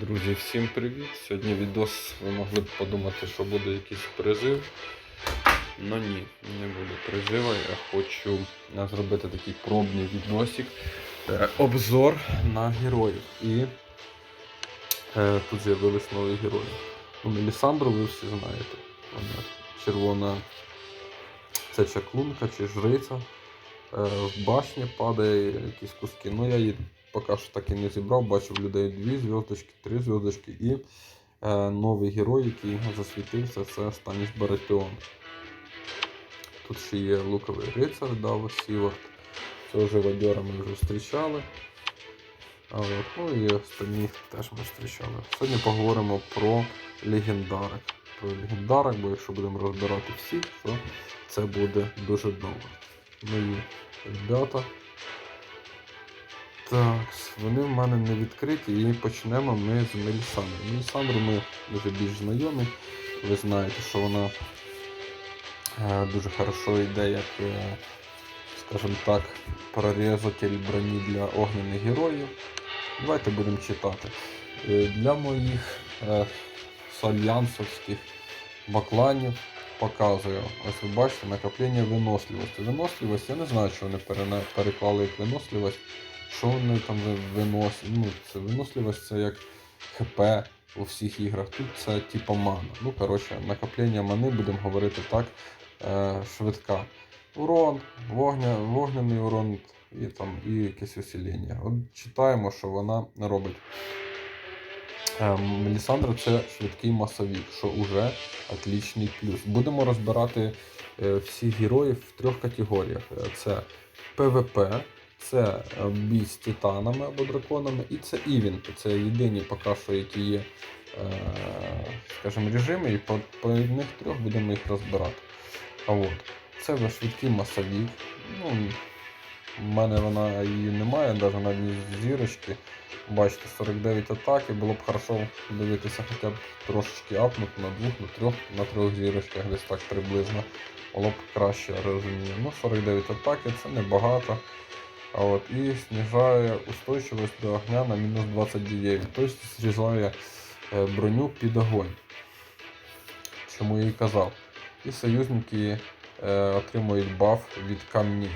Друзі, всім привіт! Сьогодні відос ви могли б подумати, що буде якийсь призив. Ну ні, не буде призива. Я хочу е, зробити такий пробний відосик. е, Обзор на героїв. І е, тут з'явились нові герої. Ну, Мелісандру ви всі знаєте. Вона червона це чаклунка чи жриця. Е, в башні падає якісь куски. Ну я її поки що так і не зібрав. Бачив людей дві зв'язочки, три зв'язочки і е, новий герой, який засвітився, це Станіс Баратіон. Тут ще є луковий рицар Давос Сівард. Цього живодьора ми вже зустрічали. А ну і останніх теж ми зустрічали. Сьогодні поговоримо про легендарик. Про легендарик, бо якщо будемо розбирати всіх, то це буде дуже довго. Мої ребята. Так, вони в мене не відкриті і почнемо ми з Мелісандри. Мелісандру ми вже більш знайомі. Ви знаєте, що вона е, дуже хорошо йде як, е, скажімо так, прорізатель броні для огнених героїв. Давайте будемо читати. Е, Для моїх сальянсовських бакланів показую. Ось ви бачите накоплення виносливості. Виносливість, я не знаю, що вони переклали як виносливість. Що вони там ви- виносять? Ну, це виносливість це як ХП у всіх іграх. Тут це типа мана. Ну, коротше, накоплення мани, будемо говорити так, е, швидка. Урон, вогня, вогняний урон і там і якесь усилення. От читаємо, що вона робить. Е, Мелісандра це швидкий масовік, що вже отличний плюс. Будемо розбирати е, всіх героїв в трьох категоріях: Е, це ПВП, це е, бій з титанами або драконами, і це івенти. Це єдині поки що, які є, е, скажімо, режими, і по, по них трьох будемо їх розбирати. А от, це вже швидкий масовік. Ну, в мене вона її немає, навіть на зірочки. Бачите, 49 атаки, було б хорошо дивитися хоча б трошечки апнути на двох, на трьох, на трьох зірочках, десь так приблизно. Було б краще розумію. Ну, 49 атаки це небагато. А от, і знижає устойчивість до огня на мінус 29. Тобто зрізає броню під огонь. Чому я і казав. І союзники е, отримують баф від камнів.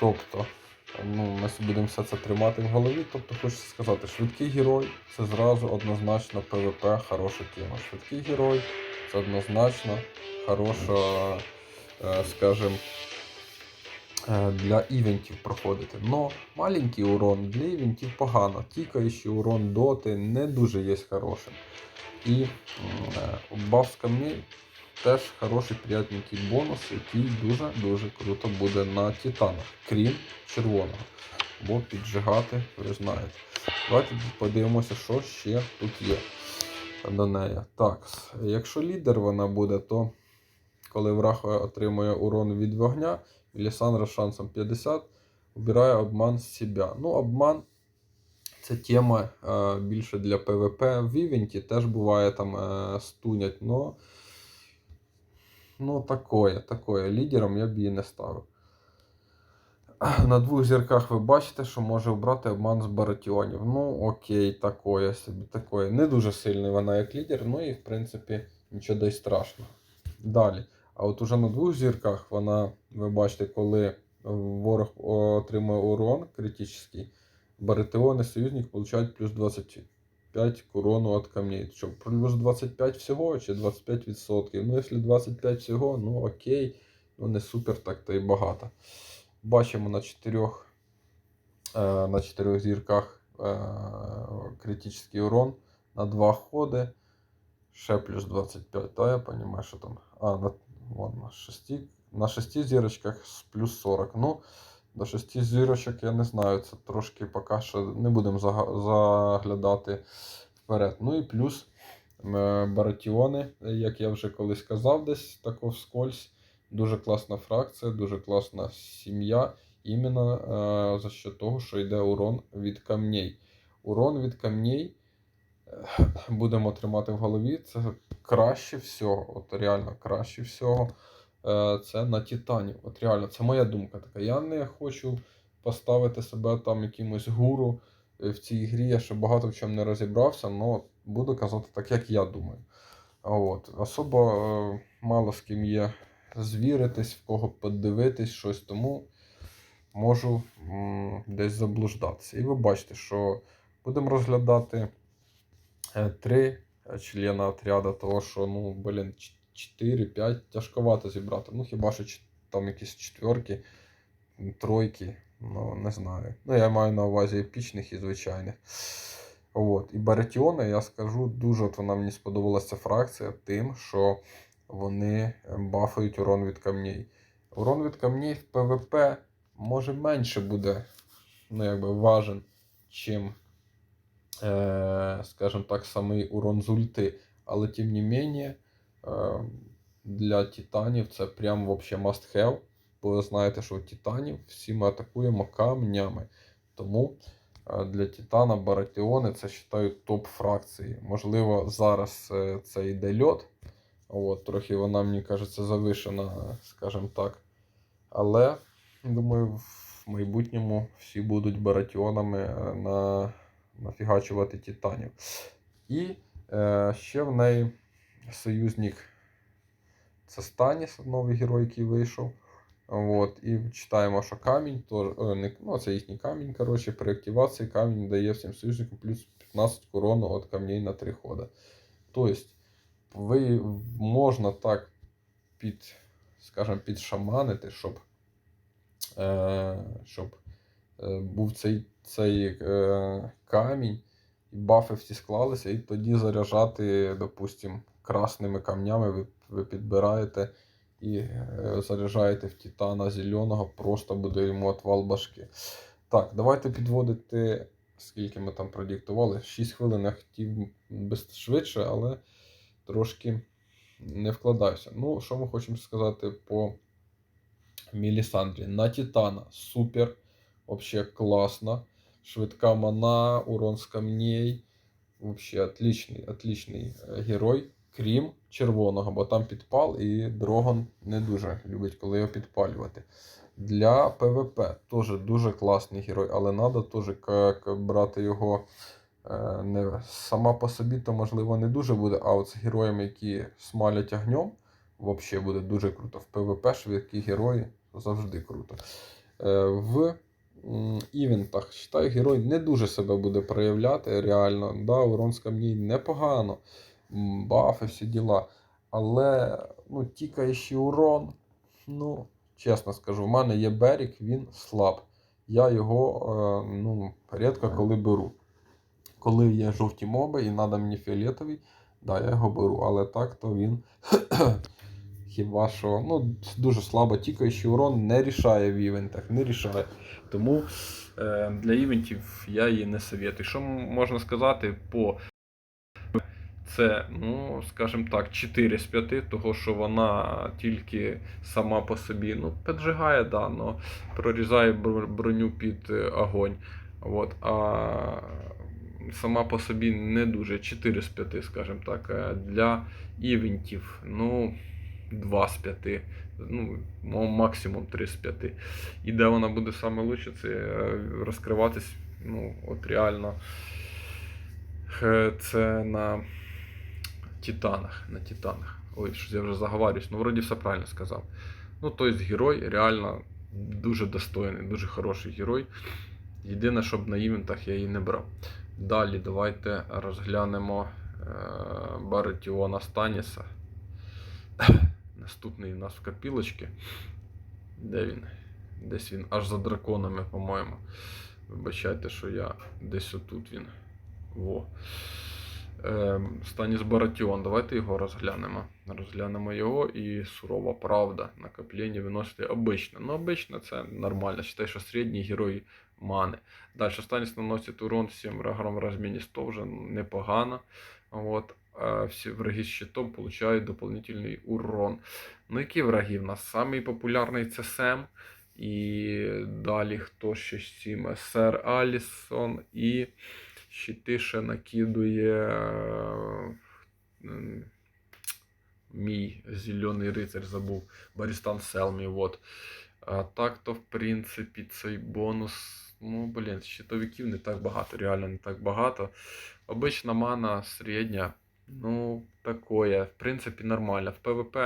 Тобто, ну, ми будемо все це тримати в голові. Тобто, хочеться сказати, швидкий герой це зразу однозначно ПВП, хороша тема. Швидкий герой це однозначно хороша, е, скажімо, для івентів проходити. Но маленький урон для івентів погано. Тікаючий урон доти не дуже є хорошим. І е, баф з камней теж хороший приятненький бонус, який дуже-дуже круто буде на титанах, крім червоного. Бо піджигати, ви знаєте. Давайте подивимося, що ще тут є до неї. Так, якщо лідер вона буде, то коли враг отримує урон від вогня, Лісандра шансом 50 обирає обман з себе. Ну, обман це тема е, більше для ПВП. В івенті теж буває там е, стунять, но Ну, такое, такое. Лідером я б її не ставив. На двох зірках ви бачите, що може обрати обман з баратіонів. Ну, окей, такое собі, такое. Не дуже сильний вона як лідер, ну і в принципі нічого дай страшного. Далі. А от уже на двох зірках вона, ви бачите, коли ворог отримує урон критичний, баратіони союзник получають плюс 25 к урону от камней. Що, плюс 25 всього чи 25%? Ну, якщо 25 всього, ну окей, ну не супер так то і багато. Бачимо на чотирьох, е, на чотирьох зірках е, критичний урон на два ходи. Ще плюс 25, та я розумію, що там. А, на, вон, на, шести, на шести зірочках з плюс 40. Ну, до шести зірочок я не знаю, це трошки поки що не будемо заглядати вперед. Ну і плюс баратіони, як я вже колись казав, десь тако вскользь. Дуже класна фракція, дуже класна сім'я. Іменно е, за що того, що йде урон від камней. Урон від камней е, будемо тримати в голові. Це краще всього. От реально краще всього. Е, це на Титанів. От реально, це моя думка така. Я не хочу поставити себе там якимось гуру е, в цій грі я ще багато в чому не розібрався, але буду казати так, як я думаю. От. Особо е, мало з ким є звіритись, в кого подивитись щось, тому можу десь заблуждатися. І ви бачите, що будемо розглядати три члена отряду, того що, ну, блін, 4-5 тяжковато зібрати. Ну, хіба що там якісь четверки, тройки, ну, не знаю. Ну, я маю на увазі епічних і звичайних. От. І Баратіони, я скажу, дуже от вона мені сподобалася фракція тим, що вони е, бафають урон від камней. Урон від камней в ПВП може менше буде, ну, якби важен, чим, е, скажімо так, самий урон з ульти. Але тим не менше, для титанів це прям вообще must have. Бо ви знаєте, що у титанів всі ми атакуємо камнями. Тому е, для Титана Баратіони це вважаю топ фракції. Можливо, зараз е, це йде льот. От, трохи вона, мені кажеться, завишена, скажімо так. Але, думаю, в майбутньому всі будуть баратіонами на, нафігачувати титанів. І е, ще в неї союзник це Станіс, новий герой, який вийшов. От, і читаємо, що камінь, то, е, ну, це їхній камінь. Коротше, при активації камінь дає всім союзникам плюс 15 корону від камней на 3 хода. Тобто, ви можна так під, скажімо, підшаманити, щоб, е, щоб е, був цей, цей е, камінь, і бафи всі склалися, і тоді заряджати, допустим, красними камнями ви, ви підбираєте і е, заряджаєте в Титана зеленого, просто буде йому отвал башки. Так, давайте підводити, скільки ми там продиктували. 6 хвилин я хотів без швидше, але трошки не вкладаюся. Ну, що ми хочемо сказати по Мілісандрі? На Титана супер, вообще класно. Швидка мана, урон з камней. Вообще отличний, отличний е, герой, крім червоного, бо там підпал, і Дрогон не дуже любить, коли його підпалювати. Для ПВП теж дуже класний герой, але треба теж брати його е, не сама по собі, то можливо не дуже буде. А от з героями, які смалять огнем, взагалі буде дуже круто. В ПВП швидкі герої завжди круто. Е, В івентах, вважаю, герой не дуже себе буде проявляти реально. Да, урон з камней непогано, бафи, всі діла. Але ну, тікаючий урон, ну, чесно скажу, в мене є берег, він слаб. Я його е, ну, рідко коли беру. Коли є жовті моби і треба мені фіолетовий, да, я його беру. Але так то він хіба що ну, дуже слабо тікаючий урон не рішає в івентах, не рішає. Тому е, для івентів я її не советую. Що можна сказати по це, ну, скажімо так, 4 з 5, того що вона тільки сама по собі ну, піджигає, да, но прорізає броню під е, огонь. От, а сама по собі не дуже 4 з 5, скажімо так. Е, Для івентів, ну, 2 з 5, ну, максимум 3 з 5. І де вона буде саме лучше, це е, розкриватись, ну, от реально. Е, Це на Титанах. На Титанах. Ой, щось я вже заговарююсь, ну вроді все правильно сказав. Ну, тобто герой реально дуже достойний, дуже хороший герой. Єдине, щоб на івентах я її не брав. Далі давайте розглянемо е, Баратіона Станіса. Наступний у нас в копілочці. Де він? Десь він аж за драконами, по-моєму. Вибачайте, що я десь отут він. Во. Ем, Станіс Баратіон, давайте його розглянемо. Розглянемо його і сурова правда. Накоплення виносити обично. Ну, обично це нормально. Считай, що середній герой мани. Далі Станіс наносить урон всім врагам в розміні 100 вже непогано. От. Всі враги з щитом получають дополнительний урон. Ну, які враги? В нас самий популярний це Сем. І далі хто ще з цим? Сер Алісон і щити ще накидує е, мій зелений рицар забув. Барістан Селмі. Вот. А так то, в принципі, цей бонус Ну, блін, щитовиків не так багато, реально не так багато. Обична мана середня, ну, такое, в принципі, нормально. В ПВП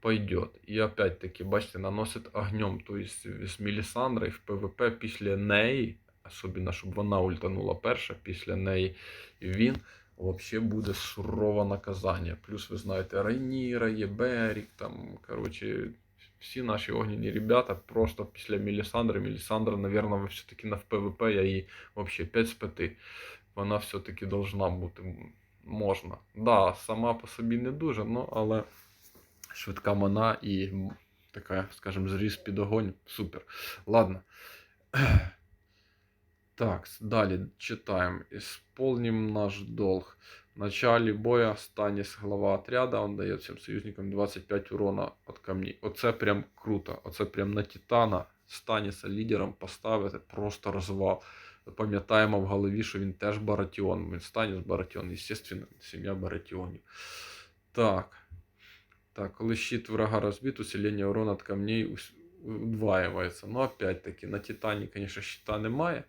пойдет. І опять-таки, бачите, наносить огнем. Тобто з Мілісандрою в ПВП після неї, особливо, щоб вона ультанула перша, після неї він взагалі буде сурове наказання. Плюс, ви знаєте, Райніра, є Берік, там, коротше, всі наші огняні ребята просто після Мілісандри. Мілісандра, наверное, все-таки на ПВП я її взагалі 5 з 5. Вона все-таки должна бути. Можна. Да, сама по собі не дуже, ну, але швидка мана і така, скажімо, зріз під огонь. Супер. Ладно. Так, далі читаємо. Исполним наш долг. В начале боя Станіс глава отряда, он дає всім союзникам 25 урона від камней. Оце прям круто. Оце прям на Титана Станіса лідером поставити, просто розвал. Пам'ятаємо в голові, що він теж Баратіон. Він Станіс Баратіон, естественно, сім'я Баратіонів. Так. Так, коли щит врага розбит, усилення урона від камней удваивается. Ну, опять-таки, на Титані, конечно, щита немає.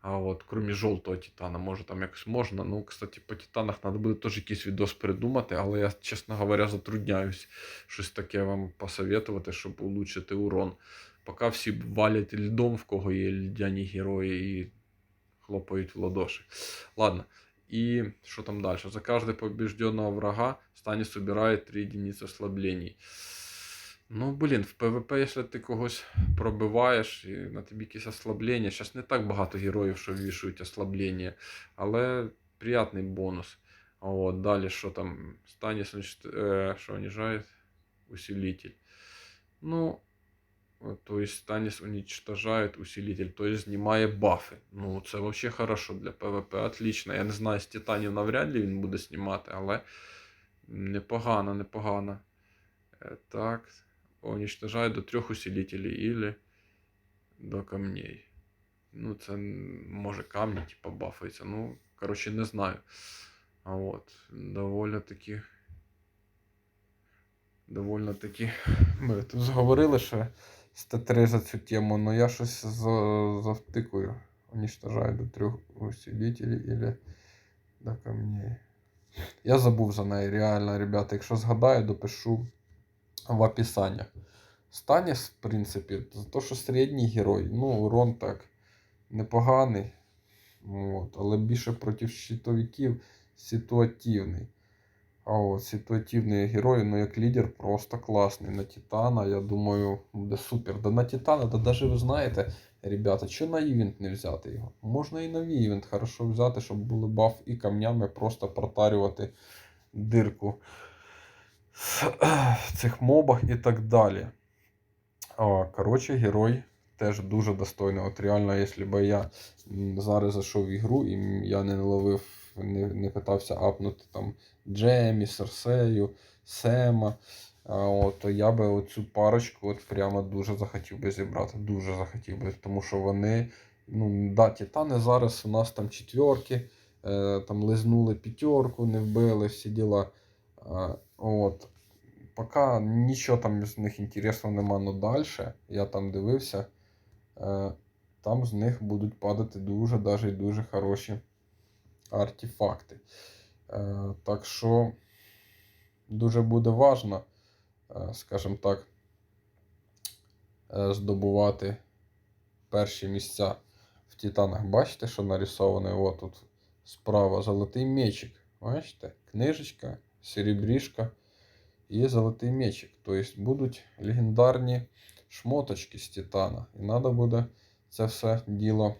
А от, крім жовтого Титана, може там якось можна. Ну, кстати, по Титанах треба буде теж якийсь відос придумати, але я, чесно говоря, затрудняюсь щось таке вам посоветувати, щоб улучшити урон. Поки всі валять льдом, в кого є льдяні герої, і хлопають в ладоші. Ладно. І що там далі? За кожного побежденного врага Станіс собирає 3 единиці ослаблений. Ну, блін, в ПВП, якщо ти когось пробиваєш і на тобі якісь ослаблення. Зараз не так багато героїв, що вішують ослаблення, але приятний бонус. От, далі, що там? Станіс, е, що унижає? Усилитель. Ну, то есть Станіс уничтожает усилитель, то есть знімає бафи. Ну, це вообще хорошо для ПВП, отлично. Я не знаю, з Титанів навряд ли він буде знімати, але непогано, непогано. Е, Так, уничтожает до трех усилителей или до камней. Ну, це може камні, типа, бафаються. Ну, коротше, не знаю. А от, доволі таки. Довольно таки. Ми тут зговорили ще Т3 за цю тему, але я щось завтикую. Уничтожаю до трьох усилителей или до камней. Я забув за неї, реально, ребята. Якщо згадаю, допишу в описаннях. Станіс, в принципі, за те, що середній герой, ну, урон так непоганий. От, але більше проти щитовиків ситуативний. А от ситуативний герой, ну як лідер, просто класний. На Титана, я думаю, буде супер. Да на Титана, да навіть ви знаєте, ребята, що на івент не взяти його? Можна і новий івент хорошо взяти, щоб були баф і камнями просто протарювати дирку в цих мобах і так далі. Коротше, герой теж дуже достойний. От реально, якщо б я зараз зайшов в ігру і я не ловив, не, не питався апнути там Джемі, Серсею, Сема, от, то я би оцю парочку от прямо дуже захотів би зібрати. Дуже захотів би, тому що вони. Ну, да, Титани зараз у нас там четверки, е, там лизнули п'ятерку, не вбили, всі діла. А, от. Поки нічого там з них інтересного нема, но далі я там дивився, е, там з них будуть падати дуже даже дуже хороші артефакти. Е, так що дуже буде важно, е, скажімо так, е, здобувати перші місця в Титанах. Бачите, що нарисовано? От тут справа золотий мечик. Бачите? Книжечка, серебрішка і золотий мечик. Тобто будуть легендарні шмоточки з Титана. І треба буде це все діло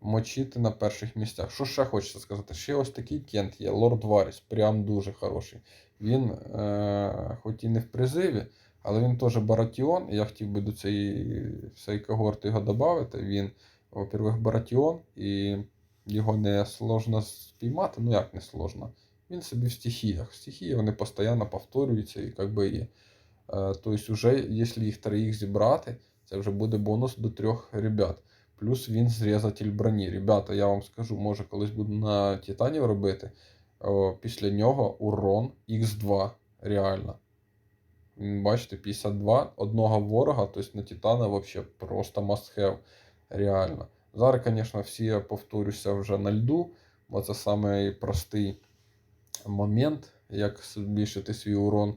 мочити на перших місцях. Що ще хочеться сказати? Ще ось такий кент є, Лорд Варіс, прям дуже хороший. Він, е, хоч і не в призиві, але він теж баратіон. і Я хотів би до цієї всієї когорти його додати. Він, во-первых, баратіон, і його не сложно спіймати. Ну як не сложно? Він собі в стихіях. Стихії вони постійно повторюються і як би є. Е, Тобто, вже, якщо їх троїх зібрати, це вже буде бонус до трьох ребят. Плюс він зрізатель броні. Ребята, я вам скажу, може колись буду на Титанів робити. О, після нього урон Х2. Реально. Бачите, 52 одного ворога, тобто на Титана взагалі просто must have. Реально. Зараз, звісно, всі я повторюся вже на льду, бо це самий простий момент, як збільшити свій урон.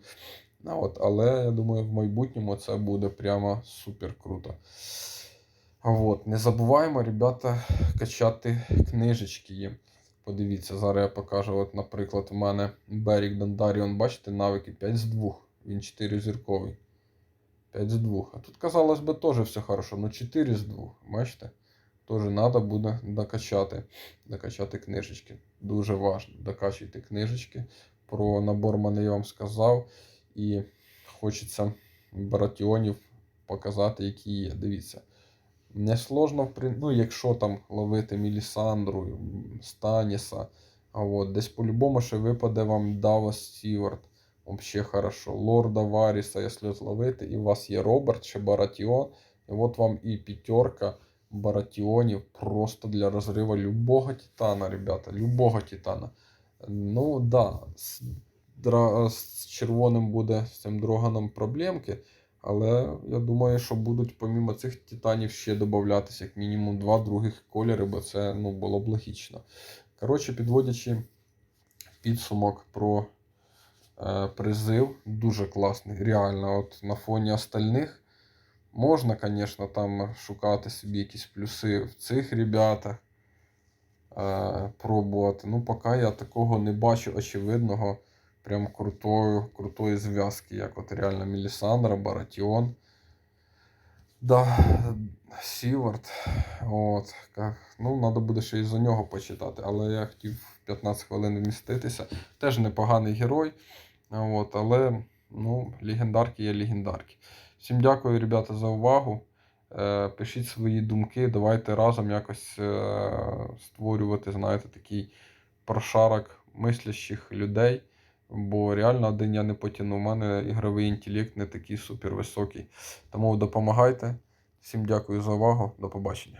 Ну, от, але я думаю, в майбутньому це буде прямо супер круто. От, не забуваємо, ребята, качати книжечки їм. Подивіться, зараз я покажу. От, наприклад, у мене Берік Дондаріон, бачите, навики 5 з 2. Він 4 зірковий. 5 з 2. А тут, казалось би, теж все хорошо. Ну 4 з 2. Бачите? Теж треба буде докачати. Докачати книжечки. Дуже важливо. Докачуйте книжечки. Про набор мене я вам сказав. І хочеться баратіонів показати, які є. Дивіться. Не сложно, ну, якщо там ловити Мілісандру, Станіса. А от десь по-любому ще випаде вам Давос Стюарт. Вообще хорошо. Лорда Варіса, якщо зловити, і у вас є Роберт чи Баратіон. І от вам і п'ятерка Баратіонів просто для розриву любого титана, ребята. Любого титана. Ну да, з, з червоним буде з цим дроганом проблемки. Але я думаю, що будуть помімо цих титанів ще додатися як мінімум два других кольори, бо це ну, було б логічно. Коротше, підводячи підсумок про е, призив, дуже класний. Реально, от на фоні остальних можна, звісно, там шукати собі якісь плюси в цих ребятах. Е, пробувати. Ну, поки я такого не бачу очевидного прям крутої, крутої зв'язки, як от реально Мелісандра, Баратіон. Да, Сівард. От, ну, треба буде ще і за нього почитати, але я хотів 15 хвилин вміститися. Теж непоганий герой. От, але ну, легендарки є легендарки. Всім дякую, ребята, за увагу. Е, Пишіть свої думки, давайте разом якось е, створювати, знаєте, такий прошарок мислящих людей. Бо реально один я не потягну. У мене ігровий інтелект не такий супервисокий. Тому допомагайте. Всім дякую за увагу. До побачення.